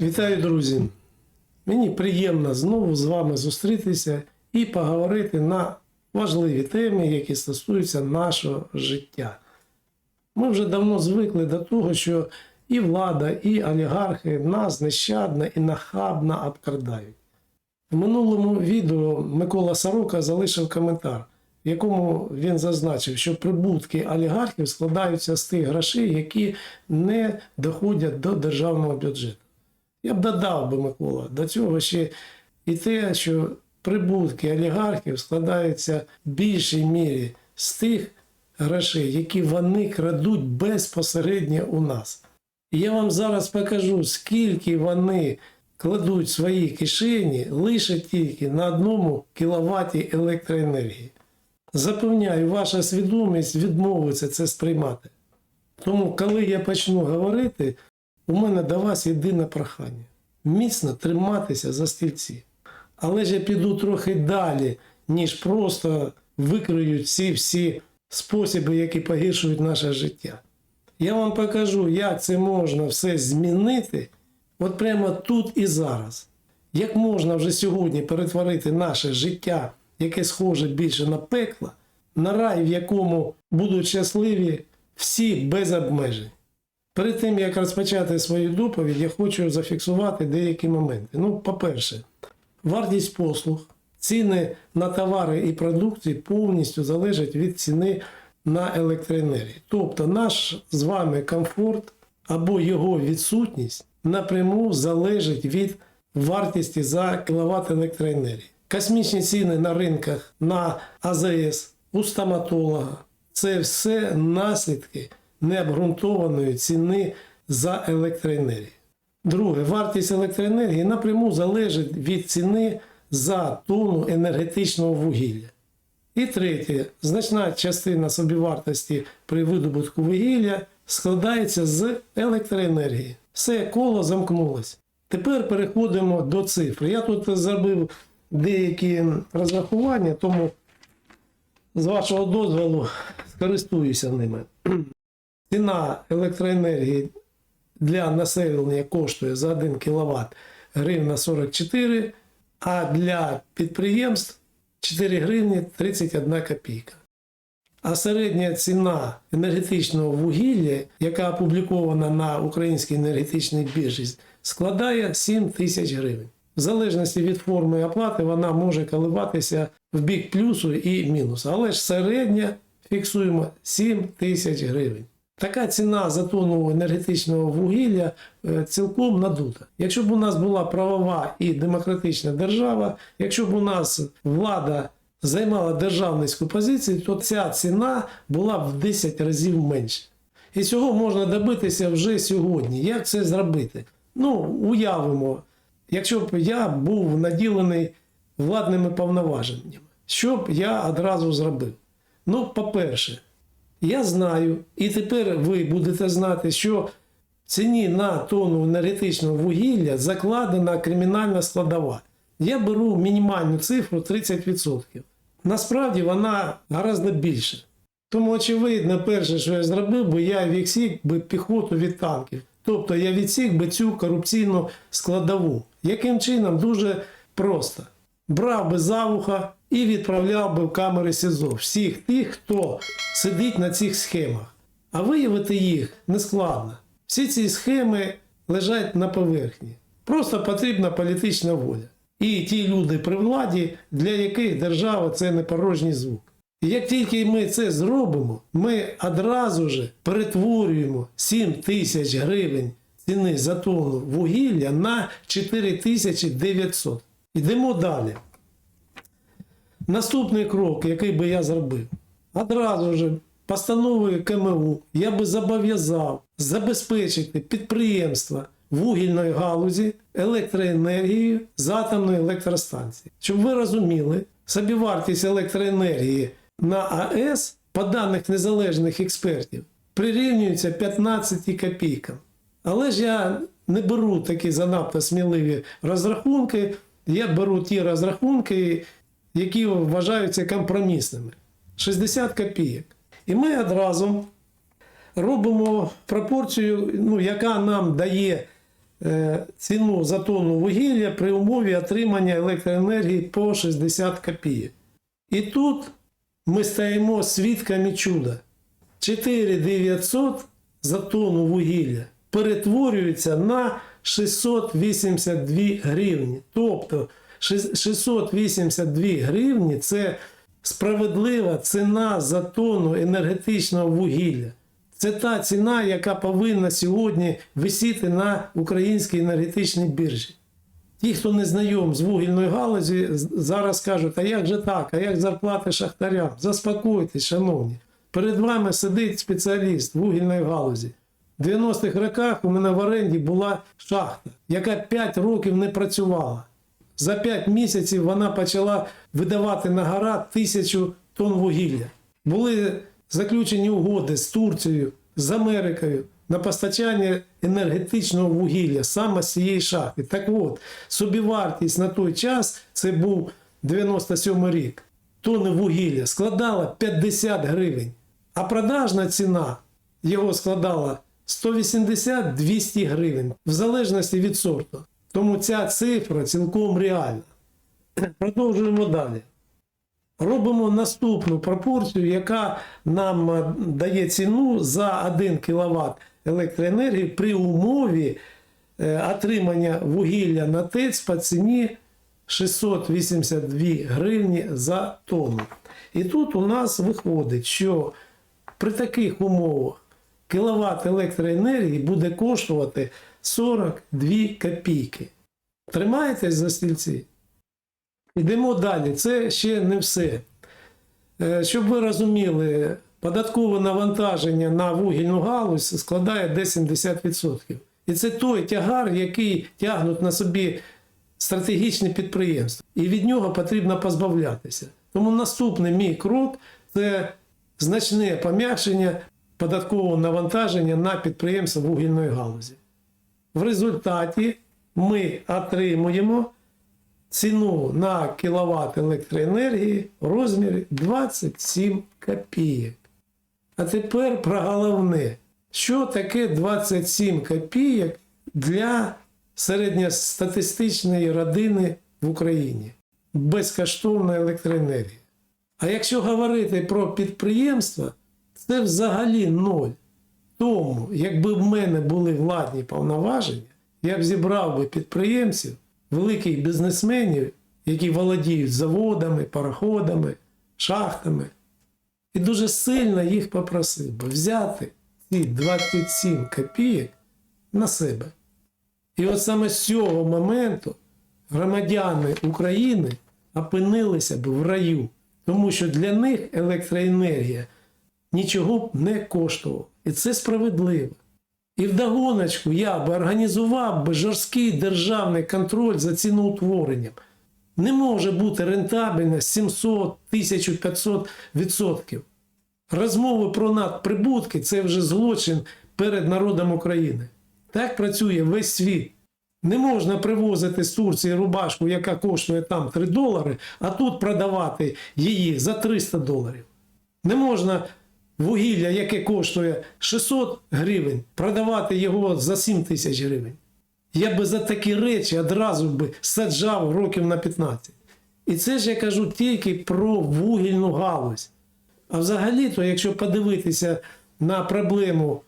Вітаю, друзі! Мені приємно знову з вами зустрітися і поговорити на важливі теми, які стосуються нашого життя. Ми вже давно звикли до того, що і влада, і олігархи нас нещадно і нахабно обкрадають. В минулому відео Микола Сорока залишив коментар, в якому він зазначив, що прибутки олігархів складаються з тих грошей, які не доходять до державного бюджету. Я б додав би, Микола, до цього ще і те, що прибутки олігархів складаються в більшій мірі з тих грошей, які вони крадуть безпосередньо у нас. І я вам зараз покажу, скільки вони кладуть свої кишені лише тільки на одному кіловаті електроенергії. Запевняю, ваша свідомість відмовиться це сприймати. Тому, коли я почну говорити, у мене до вас єдине прохання міцно триматися за стільці. Але ж я піду трохи далі, ніж просто викриють всі всі способи, які погіршують наше життя. Я вам покажу, як це можна все змінити, от прямо тут і зараз. Як можна вже сьогодні перетворити наше життя, яке схоже більше на пекло, на рай, в якому будуть щасливі всі без обмежень. Перед тим, як розпочати свою доповідь, я хочу зафіксувати деякі моменти. Ну, по-перше, вартість послуг, ціни на товари і продукції повністю залежать від ціни на електроенергію. Тобто наш з вами комфорт або його відсутність напряму залежить від вартості за кіловат електроенергії. Космічні ціни на ринках на АЗС, у стоматолога це все наслідки необґрунтованої ціни за електроенергію. Друге, вартість електроенергії напряму залежить від ціни за тонну енергетичного вугілля. І третє, значна частина собівартості при видобутку вугілля складається з електроенергії. Все коло замкнулося. Тепер переходимо до цифр. Я тут зробив деякі розрахування, тому з вашого дозволу скористуюся ними. Ціна електроенергії для населення коштує за 1 кВт гривна 44, а для підприємств 4 гривні 31 копійка. А середня ціна енергетичного вугілля, яка опублікована на Українській енергетичній біржі, складає 7 тисяч гривень. В залежності від форми оплати вона може коливатися в бік плюсу і мінусу. Але ж середня фіксуємо 7 тисяч гривень. Така ціна за тонну енергетичного вугілля е, цілком надута. Якщо б у нас була правова і демократична держава, якщо б у нас влада займала державницьку позицію, то ця ціна була б в 10 разів менше. І цього можна добитися вже сьогодні. Як це зробити? Ну, уявимо, якщо б я був наділений владними повноваженнями, що б я одразу зробив? Ну, по-перше, я знаю, і тепер ви будете знати, що ціні на тонну енергетичного вугілля закладена кримінальна складова. Я беру мінімальну цифру 30%. Насправді вона гораздо більше. Тому, очевидно, перше, що я зробив, би я відсік би піхоту від танків. Тобто я відсік би цю корупційну складову. Яким чином? Дуже просто. Брав би за вуха і відправляв би в камери СІЗО всіх тих, хто сидить на цих схемах. А виявити їх нескладно. Всі ці схеми лежать на поверхні. Просто потрібна політична воля. І ті люди при владі, для яких держава це не порожній звук. І як тільки ми це зробимо, ми одразу ж перетворюємо 7 тисяч гривень ціни за тонну вугілля на 4900. Йдемо далі. Наступний крок, який би я зробив, одразу ж постановою КМУ я би зобов'язав забезпечити підприємства вугільної галузі електроенергією з атомної електростанції. Щоб ви розуміли, собівартість електроенергії на АЕС, по даних незалежних експертів, прирівнюється 15 копійкам. Але ж я не беру такі занадто сміливі розрахунки, я беру ті розрахунки, які вважаються компромісними. 60 копійок. І ми одразу робимо пропорцію, ну, яка нам дає е, ціну за тонну вугілля при умові отримання електроенергії по 60 копійок. І тут ми стаємо свідками чуда. 4900 за тонну вугілля перетворюється на 682 гривні. Тобто 682 гривні це справедлива ціна за тонну енергетичного вугілля. Це та ціна, яка повинна сьогодні висіти на українській енергетичній біржі. Ті, хто не знайом з вугільною галузі, зараз кажуть, а як же так, а як зарплати шахтарям? Заспокойтесь, шановні. Перед вами сидить спеціаліст вугільної галузі. В 90-х роках у мене в оренді була шахта, яка 5 років не працювала. За 5 місяців вона почала видавати на гора тисячу тонн вугілля. Були заключені угоди з Турцією, з Америкою на постачання енергетичного вугілля саме з цієї шахти. Так от, собівартість на той час, це був 97 рік, тонни вугілля складала 50 гривень, а продажна ціна його складала 180-200 гривень, в залежності від сорту. Тому ця цифра цілком реальна. Продовжуємо далі. Робимо наступну пропорцію, яка нам е, дає ціну за 1 кВт електроенергії при умові е, отримання вугілля на ТЕЦ по ціні 682 гривні за тонну. І тут у нас виходить, що при таких умовах кіловат електроенергії буде коштувати 42 копійки. Тримаєтесь за стільці? Йдемо далі. Це ще не все. Е, Щоб ви розуміли, податкове навантаження на вугільну галузь складає десь 70%. І це той тягар, який тягнуть на собі стратегічні підприємства. І від нього потрібно позбавлятися. Тому наступний мій крок це значне пом'якшення податкового навантаження на підприємства вугільної галузі. В результаті ми отримуємо ціну на кіловат електроенергії в розмірі 27 копійок. А тепер про головне, що таке 27 копійок для середньостатистичної родини в Україні? Безкоштовна електроенергія. А якщо говорити про підприємства, це взагалі ноль. Тому, якби в мене були владні повноваження, я б зібрав би підприємців, великих бізнесменів, які володіють заводами, пароходами, шахтами, і дуже сильно їх попросив би взяти ці 27 копійок на себе. І от саме з цього моменту громадяни України опинилися б в раю, тому що для них електроенергія нічого б не коштувала. І це справедливо. І вдогоночку я би організував би жорсткий державний контроль за ціноутворенням. Не може бути рентабельність 700 1500 відсотків. Розмови про надприбутки це вже злочин перед народом України. Так працює весь світ. Не можна привозити з Турції рубашку, яка коштує там 3 долари, а тут продавати її за 300 доларів. Не можна вугілля, яке коштує 600 гривень, продавати його за 7 тисяч гривень. Я би за такі речі одразу би саджав років на 15. І це ж я кажу тільки про вугільну галузь. А взагалі-то, якщо подивитися на проблему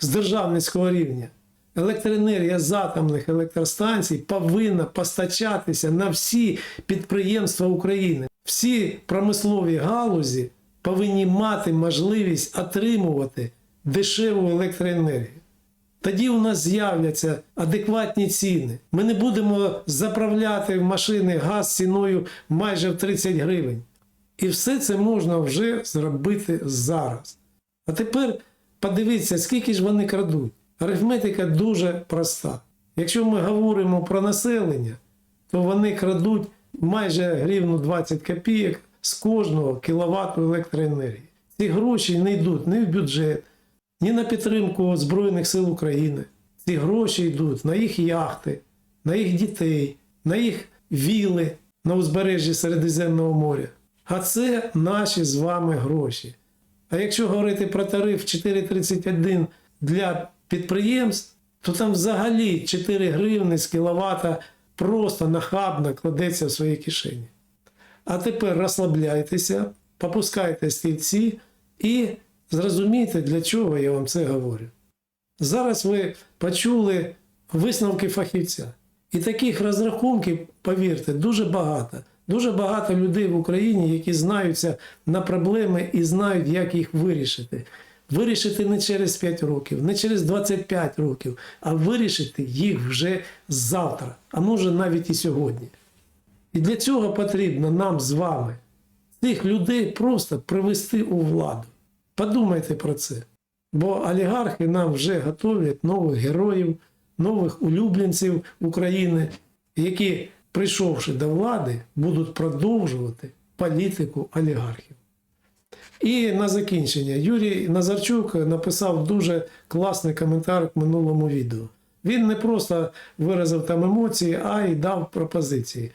з державницького рівня, електроенергія з атомних електростанцій повинна постачатися на всі підприємства України. Всі промислові галузі повинні мати можливість отримувати дешеву електроенергію. Тоді у нас з'являться адекватні ціни. Ми не будемо заправляти в машини газ ціною майже в 30 гривень. І все це можна вже зробити зараз. А тепер подивіться, скільки ж вони крадуть. Арифметика дуже проста. Якщо ми говоримо про населення, то вони крадуть майже гривну 20 копійок з кожного кіловату електроенергії. Ці гроші не йдуть ні в бюджет, ні на підтримку Збройних сил України. Ці гроші йдуть на їх яхти, на їх дітей, на їх віли на узбережжі Середземного моря. А це наші з вами гроші. А якщо говорити про тариф 4,31 для підприємств, то там взагалі 4 гривни з кіловата просто нахабно кладеться в свої кишені. А тепер розслабляйтеся, попускайте стільці і зрозумійте, для чого я вам це говорю. Зараз ви почули висновки фахівця. І таких розрахунків, повірте, дуже багато. Дуже багато людей в Україні, які знаються на проблеми і знають, як їх вирішити. Вирішити не через 5 років, не через 25 років, а вирішити їх вже завтра, а може навіть і сьогодні. І для цього потрібно нам з вами цих людей просто привести у владу. Подумайте про це. Бо олігархи нам вже готують нових героїв, нових улюбленців України, які, прийшовши до влади, будуть продовжувати політику олігархів. І на закінчення Юрій Назарчук написав дуже класний коментар к минулому відео. Він не просто виразив там емоції, а й дав пропозиції.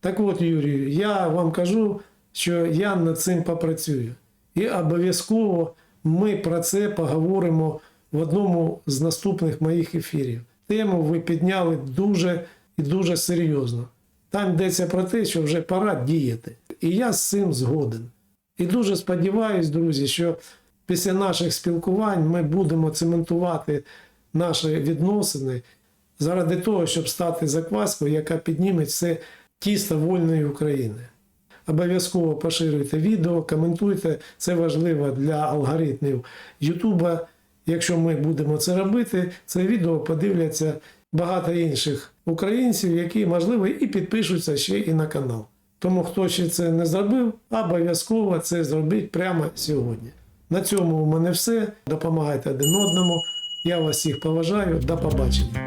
Так от, Юрію, я вам кажу, що я над цим попрацюю. І обов'язково ми про це поговоримо в одному з наступних моїх ефірів. Тему ви підняли дуже і дуже серйозно. Там йдеться про те, що вже пора діяти. І я з цим згоден. І дуже сподіваюся, друзі, що після наших спілкувань ми будемо цементувати наші відносини заради того, щоб стати закваскою, яка підніме все тісто вольної України. Обов'язково поширюйте відео, коментуйте, це важливо для алгоритмів Ютуба. Якщо ми будемо це робити, це відео подивляться багато інших українців, які, можливо, і підпишуться ще і на канал. Тому хто ще це не зробив, обов'язково це зробіть прямо сьогодні. На цьому у мене все. Допомагайте один одному. Я вас всіх поважаю. До побачення.